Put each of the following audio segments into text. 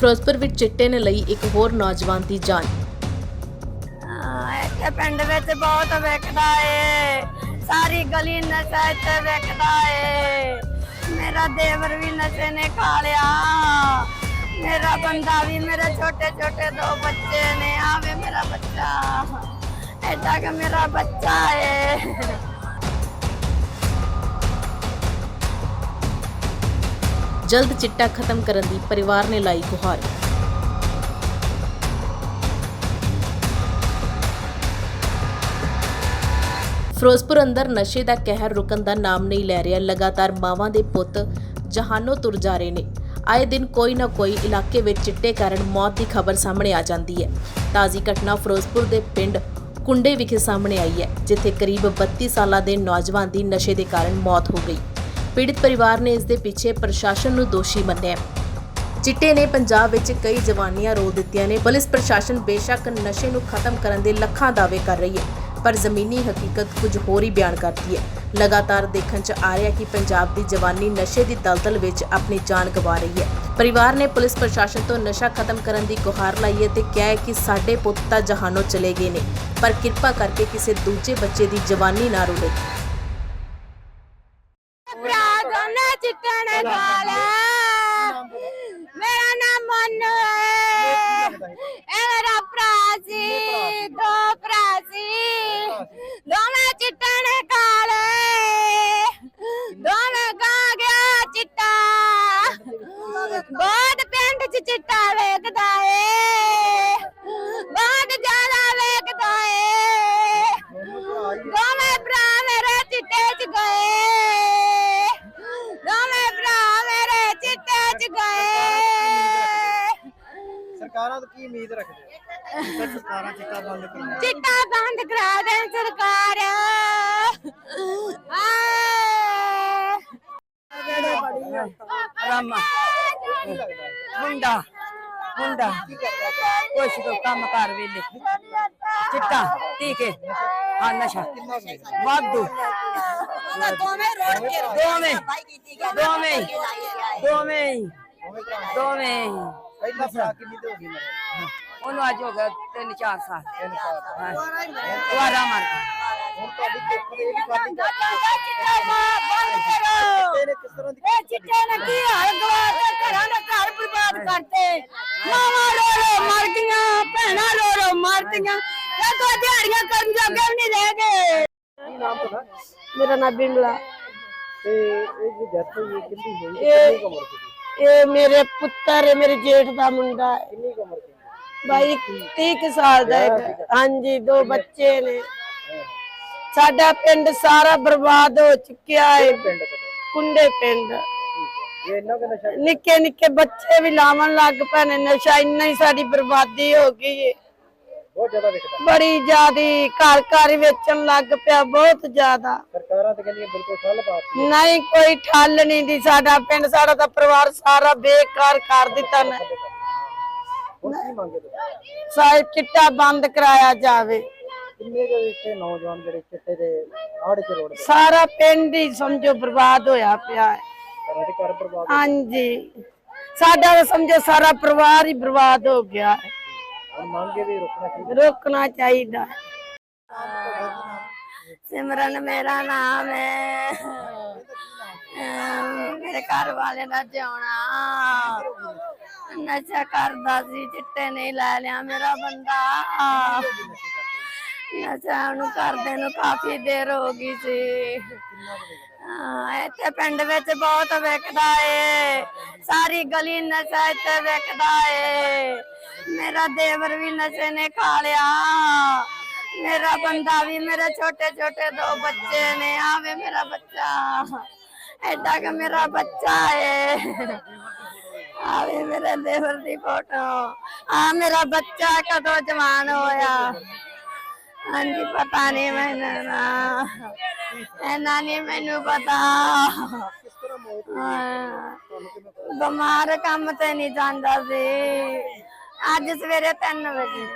ਫਿਰੋਜ਼ਪੁਰ ਵਿੱਚ ਚਿੱਟੇ ਨੇ ਲਈ ਇੱਕ ਹੋਰ ਨੌਜਵਾਨ ਦੀ ਜਾਨ। ਇੱਥੇ ਪਿੰਡ ਵਿੱਚ ਬਹੁਤ ਵਿਕਦਾ ਏ। ਸਾਰੀ ਗਲੀ ਨਸ਼ਾ ਇੱਥੇ ਵਿਕਦਾ ਏ। ਮੇਰਾ ਦੇਵਰ ਵੀ ਨਸ਼ੇ ਨੇ ਖਾ ਲਿਆ। ਮੇਰਾ ਬੰਦਾ ਵੀ, ਮੇਰੇ ਛੋਟੇ ਛੋਟੇ ਦੋ ਬੱਚੇ ਨੇ। ਆਵੇ ਮੇਰਾ ਬੱਚਾ। ਐਡਾ ਕਿ ਮੇਰਾ ਬੱਚਾ ਏ। ਜਲਦ ਚਿੱਟਾ ਖਤਮ ਕਰਨ ਦੀ ਪਰਿਵਾਰ ਨੇ ਲਾਈ ਗੁਹਾਰ। ਫਿਰੋਜ਼ਪੁਰ ਅੰਦਰ ਨਸ਼ੇ ਦਾ ਕਹਿਰ ਰੁਕਣ ਦਾ ਨਾਮ ਨਹੀਂ ਲੈ ਰਿਹਾ, ਲਗਾਤਾਰ ਮਾਵਾਂ ਦੇ ਪੁੱਤ ਜਹਾਨੋਂ ਤੁਰ ਜਾ ਰਹੇ ਨੇ। ਆਏ ਦਿਨ ਕੋਈ ਨਾ ਕੋਈ ਇਲਾਕੇ ਵਿੱਚ ਚਿੱਟੇ ਕਾਰਨ ਮੌਤ ਦੀ ਖਬਰ ਸਾਹਮਣੇ ਆ ਜਾਂਦੀ ਹੈ। ਤਾਜ਼ੀ ਘਟਨਾ ਫਿਰੋਜ਼ਪੁਰ ਦੇ ਪਿੰਡ ਕੁੰਡੇ ਵਿਖੇ ਸਾਹਮਣੇ ਆਈ ਹੈ, ਜਿੱਥੇ ਕਰੀਬ 32 ਸਾਲਾਂ ਦੇ ਨੌਜਵਾਨ ਦੀ ਨਸ਼ੇ ਦੇ ਕਾਰਨ ਮੌਤ ਹੋ ਗਈ। ਪੀੜਿਤ ਪਰਿਵਾਰ ਨੇ ਇਸ ਦੇ ਪਿੱਛੇ ਪ੍ਰਸ਼ਾਸਨ ਨੂੰ ਦੋਸ਼ੀ ਮੰਨਿਆ ਚਿੱਟੇ ਨੇ ਪੰਜਾਬ ਵਿੱਚ ਕਈ ਜਵਾਨੀਆਂ ਰੋਲ ਦਿੱਤੀਆਂ ਨੇ। ਪੁਲਿਸ ਪ੍ਰਸ਼ਾਸਨ ਬੇਸ਼ੱਕ ਨਸ਼ੇ ਨੂੰ ਖਤਮ ਕਰਨ ਦੇ ਲੱਖਾਂ ਦਾਅਵੇ ਕਰ ਰਹੀ ਹੈ, ਪਰ ਜ਼ਮੀਨੀ ਹਕੀਕਤ ਕੁਝ ਹੋਰ ਹੀ ਬਿਆਨ ਕਰਦੀ ਹੈ। ਲਗਾਤਾਰ ਦੇਖਣ 'ਚ ਆ ਰਿਹਾ ਕਿ ਪੰਜਾਬ ਦੀ ਜਵਾਨੀ ਨਸ਼ੇ ਦੀ ਦਲਦਲ ਵਿੱਚ ਆਪਣੀ ਜਾਨ ਗਵਾ ਰਹੀ ਹੈ। ਪਰਿਵਾਰ ਨੇ ਪੁਲਿਸ ਪ੍ਰਸ਼ਾਸਨ ਤੋਂ ਨਸ਼ਾ ਖਤਮ ਕਰਨ ਦੀ ਗੁਹਾਰ ਲਾਈ ਹੈ ਤੇ ਕਿਹਾ ਹੈ ਕਿ ਸਾਡੇ ਪੁੱਤ ਤਾਂ ਜਹਾਨੋਂ ਚਲੇ ਗਏ ਨੇ, ਪਰ ਕਿਰਪਾ ਕਰਕੇ ਕਿਸੇ ਦੂਜੇ ਬੱਚੇ ਦੀ ਜਵਾਨੀ ਨਾ ਰੋਲੇ ਭਰਾ ਦੋਨੇ ਚਿੱਟੇ ਨੇ ਖਾ ਲਿਆ ਮੇਰਾ ਨਾਮ ਮਨੂ ਹੈ ਇਹ ਮੇਰਾ ਭਰਾ ਸੀ ਦੋ ਭਰਾ ਸੀ ਦੋਵੇਂ ਚਿੱਟੇ ਨੇ ਖਾ ਲਏ ਦੋਵੇਂ ਖਾ ਗਿਆ ਚਿੱਟਾ ਬਹੁਤ ਪਿੰਡ ਚ ਚਿੱਟਾ ਵੇਖਦਾ ਏ। ਬਹੁਤ ਜ਼ਿਆਦਾ ਵੇਖਦਾ ਏ। ਦੋਵੇਂ ਭਰਾ ਮੇਰੇ ਚਿੱਟੇ ਚ ਗਏ। ਦੋਵੇਂ ਭਰਾ ਮੇਰੇ ਚਿੱਟੇ ਚ ਗਏ। ਸਰਕਾਰਾਂ ਤੋਂ ਕੀ ਉਮੀਦ ਰੱਖਦੇ ਹੋ? ਸਰਕਾਰਾਂ ਚਿੱਟਾ ਬੰਦ ਕਰਾਉਣ ਚਿੱਟਾ ਬੰਦ ਕਰਾ ਦੇ ਸਰਕਾਰ। ਰਾਮਾ। ਮੁੰਡਾ ਮੁੰਡਾ। ਕੁਛ ਕੋ ਕੰਮ ਕਰ ਵੇਲੇ। ਚਿੱਟਾ, ਟੀਕੇ। ਆ ਨਸ਼ਾ। ਵਾਧੂ। ਦੋਵੇਂ। ਰੋਡ ਕੇ ਦੋਵੇਂ। ਦੋਵੇਂ। ਦੋਵੇਂ। ਦੋਵੇਂ ਪਹਿਲਾ ਭਰਾ ਕਿੰਨੀ ਤੇ ਹੋ ਗਈ ਮਰੇ ਉਹਨੂੰ ਅੱਜ ਹੋ ਗਿਆ ਤਿੰਨ ਚਾਰ ਸਾਲ। ਤਿੰਨ ਸਾਲ ਦੁਆਰਾ ਮਾਰ ਕੇ। ਹੁਣ ਤੁਹਾਡੀ ਕਿੱਥ ਦੇ ਵੀ ਚਿੱਟਾ ਬੰਦ ਕਰੋ ਇਹ ਚਿੱਟੇ ਨੇ ਕੀ ਹਾਲ ਗਵਾ ਕੇ ਘਰਾਂ ਦਾ ਘਰ ਬਰਬਾਦ ਕਰਤੇ ਮਾਵਾਂ ਰੋ ਰੋ ਮਰ ਗਈਆਂ ਭੈਣਾਂ ਰੋ ਰੋ ਗਈਆਂ ਇਹ ਤਾਂ ਦਿਹਾੜੀਆਂ ਕਰਨ ਜੋਗੇ ਵੀ ਨਹੀਂ ਰਹਿ ਗਏ। ਕੀ ਨਾਮ ਤੁਹਾਡਾ? ਮੇਰਾ ਨਾਮ ਬਿਮਲਾ। ਤੇ ਇਹ ਜੀ ਡੈਥ ਹੋਈ ਹੈ ਕਿੰਨੀ ਹੋਈ? ਹੈ ਇਹ- ਕਿੰਨੀ ਕੁ ਉਮਰ ਸੀ? ਇਹ ਮੇਰੇ ਪੁੱਤਰ ਹੈ ਮੇਰੇ ਜੇਠ ਦਾ ਮੁੰਡਾ ਹੈ। ਕਿੰਨੀ ਕੁ ਉਮਰ ਸੀ? ਬਾਈ 30 ਕੁ ਸਾਲ ਦਾ ਹੈ। ਹਾਂਜੀ ਦੋ ਬੱਚੇ ਨੇ। ਸਾਡਾ ਪਿੰਡ ਸਾਰਾ ਬਰਬਾਦ ਹੋ ਚੁੱਕਿਆ ਹੈ। ਪਿੰਡ ਤੋਂ? ਕੁੰਡੇ ਪਿੰਡ। ਇਹ ਇੰਨਾ ਕੁ ਨਸ਼ਾ ਨਿੱਕੇ ਨਿੱਕੇ ਬੱਚੇ ਵੀ ਲਾਵਣ ਲੱਗ ਪਏ ਨੇ। ਨਸ਼ਾ ਇੰਨਾ ਹੀ ਸਾਡੀ ਬਰਬਾਦੀ ਹੋ ਗਈ ਹੈ ਬਹੁਤ ਜ਼ਿਆਦਾ ਵਿਕਦਾ। ਬੜੀ ਜ਼ਿਆਦੀ ਘਰ ਘਰ ਵੇਚਣ ਲੱਗ ਪਿਆ ਬਹੁਤ ਜ਼ਿਆਦਾ। ਸਰਕਾਰਾਂ ਤੇ ਕਹਿੰਦੀਆਂ ਬਿਲਕੁਲ ਠੱਲ ਪਾਤੀ ਨਹੀਂ ਕੋਈ ਠੱਲ ਨਹੀਂ ਦੀ ਸਾਡਾ ਪਿੰਡ ਸਾਡਾ ਤਾਂ ਪਰਿਵਾਰ ਸਾਰਾ ਬੇਕਾਰ ਕਰ ਦਿੱਤਾ ਨੇ ਹੁਣ ਕੀ ਤੁਸੀਂ? ਚਿੱਟਾ ਬੰਦ ਕਰਾਇਆ ਜਾਵੇ। ਕਿੰਨੇ ਕੁ ਇੱਥੇ ਨੌਜਵਾਨ ਜਿਹੜੇ ਚਿੱਟੇ ਦੇ ਆੜ ਚ ਰੋੜ ਸਾਰਾ ਪਿੰਡ ਹੀ ਸਮਝੋ ਬਰਬਾਦ ਹੋਇਆ ਪਿਆ ਹੈ। ਘਰਾਂ ਦੇ ਘਰ ਬਰਬਾਦ ਹਾਂਜੀ। ਸਾਡਾ ਤਾਂ ਸਮਝੋ ਸਾਰਾ ਪਰਿਵਾਰ ਹੀ ਬਰਬਾਦ ਹੋ ਗਿਆ ਹੈ। ਹੁਣ ਮੰਗੇ ਵੀ ਰੁਕਣਾ ਚਾਹੀਦਾ। ਰੋਕਣਾ ਚਾਹੀਦਾ। ਹੈ ਸਿਮਰਨ ਮੇਰਾ ਨਾਮ ਹੈ। ਅਮ ਮੇਰੇ ਘਰ ਵਾਲੇ ਦਾ ਜਿਉਣਾ। ਨਸ਼ਾ ਕਰਦਾ ਸੀ, ਚਿੱਟੇ ਨਹੀਂ ਲੈ ਲਿਆ ਮੇਰਾ ਬੰਦਾ। ਨਸ਼ਾ ਉਹਨੂੰ ਕਰਦੇ ਨੂੰ ਕਾਫੀ ਦੇਰ ਹੋ ਗਈ ਸੀ। ਹਾਂ ਇੱਥੇ ਪਿੰਡ ਵਿੱਚ ਬਹੁਤ ਵਿਕਦਾ ਏ। ਸਾਰੀ ਗਲੀ ਨਸ਼ਾ ਇੱਥੇ ਵਿਕਦਾ ਏ। ਮੇਰਾ ਦੇਵਰ ਵੀ ਨਸ਼ੇ ਨੇ ਖਾ ਲਿਆ। ਮੇਰਾ ਬੰਦਾ ਵੀ ਮੇਰੇ ਛੋਟੇ ਛੋਟੇ ਦੋ ਬੱਚੇ ਨੇ ਆਵੇ ਮੇਰਾ ਬੱਚਾ। ਐਡਾ ਕਿ ਮੇਰਾ ਬੱਚਾ ਏ। ਆਵੇ ਮੇਰੇ ਦੇਵਰ ਦੀ ਫੋਟੋ। ਆ ਮੇਰਾ ਬੱਚਾ ਕਦੋਂ ਜਵਾਨ ਹੋਇਆ। ਹਾਂਜੀ, ਪਤਾ ਨਹੀਂ ਮੈਨੂੰ ਨਾ। ਇਹਨਾਂ ਨਹੀਂ ਮੈਨੂੰ ਪਤਾ। ਕਿਸ ਤਰ੍ਹਾਂ ਮੌਤ ਹਾਂ। ਬਿਮਾਰ ਕੰਮ ਤੇ ਨਹੀਂ ਜਾਂਦਾ ਸੀ। ਅੱਜ ਸਵੇਰੇ 3 ਵਜੇ।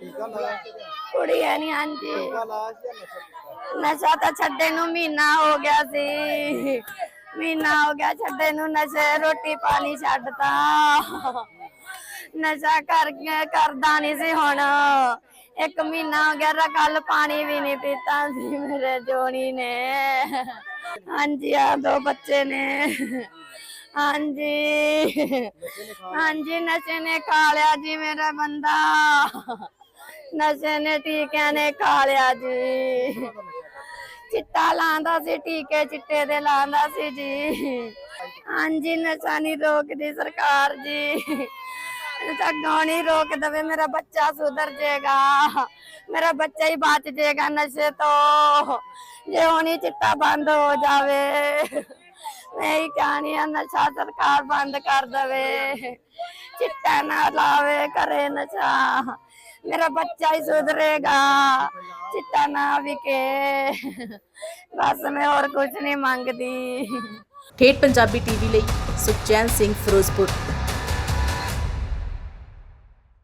ਟੀਕਾ ਲਾਇਆ ਕੁੜੀ ਹੈ ਨਹੀਂ ਹਾਂਜੀ। ਲਾਇਆ ਸੀ ਜਾਂ ਨਸ਼ਾ ਕੀਤਾ ਨਸ਼ਾ ਤਾਂ ਛੱਡੇ ਨੂੰ ਮਹੀਨਾ ਹੋ ਗਿਆ ਸੀ। ਮਹੀਨਾ ਹੋ ਗਿਆ ਛੱਡੇ ਨੂੰ ਨਸ਼ੇ, ਰੋਟੀ ਪਾਣੀ ਛੱਡਤਾ। ਨਸ਼ਾ ਕਰਕੇ ਕਰਦਾ ਨਹੀਂ ਸੀ ਹੁਣ। ਇੱਕ ਮਹੀਨਾ ਹੋ ਗਿਆ, ਰ ਕੱਲ ਪਾਣੀ ਵੀ ਨਹੀਂ ਪੀਤਾ ਸੀ ਮੇਰੇ ਜੋਣੀ ਨੇ। ਹਾਂਜੀ ਆ ਦੋ ਬੱਚੇ ਨੇ। ਹਾਂਜੀ। ਹਾਂਜੀ, ਨਸ਼ੇ ਨੇ ਖਾ ਲਿਆ ਜੀ ਮੇਰਾ ਬੰਦਾ। ਨਸ਼ੇ ਨੇ ਟੀਕਿਆਂ ਨੇ ਖਾ ਲਿਆ ਜੀ। ਚਿੱਟਾ ਲਾਂਦਾ ਸੀ, ਟੀਕੇ ਚਿੱਟੇ ਦੇ ਲਾਂਦਾ ਸੀ ਜੀ। ਹਾਂਜੀ, ਨਸ਼ਾ ਨਹੀਂ ਰੋਕਦੀ ਸਰਕਾਰ ਜੀ। ਨਸ਼ਾ ਕਿਉਂ ਰੋਕ ਦਵੇ, ਮੇਰਾ ਬੱਚਾ ਸੁਧਰ ਜਾਏਗਾ। ਮੇਰਾ ਬੱਚਾ ਹੀ ਬਚ ਜਾਏਗਾ ਨਸ਼ੇ ਤੋਂ। ਜੇ ਹੁਣੀ ਚਿੱਟਾ ਬੰਦ ਹੋ ਜਾਵੇ, ਮੈਂ ਕਹਾਣੀ ਆ, ਨਸ਼ਾ ਸਰਕਾਰ ਬੰਦ ਕਰ ਦਵੇ। ਚਿੱਟਾ ਨਾ ਲਾਵੇ ਕਰੇ ਨਸ਼ਾ। ਮੇਰਾ ਬੱਚਾ ਹੀ ਸੁਧਰੇਗਾ, ਚਿੱਟਾ ਨਾ ਵਿਕੇ। ਬਸ ਮੈਂ ਹੋਰ ਕੁਝ ਨਹੀਂ ਮੰਗਦੀ। ਠੇਠ ਪੰਜਾਬੀ ਟੀਵੀ ਲਈ ਸੁਖਚੈਨ ਸਿੰਘ ਫਿਰੋਜ਼ਪੁਰ।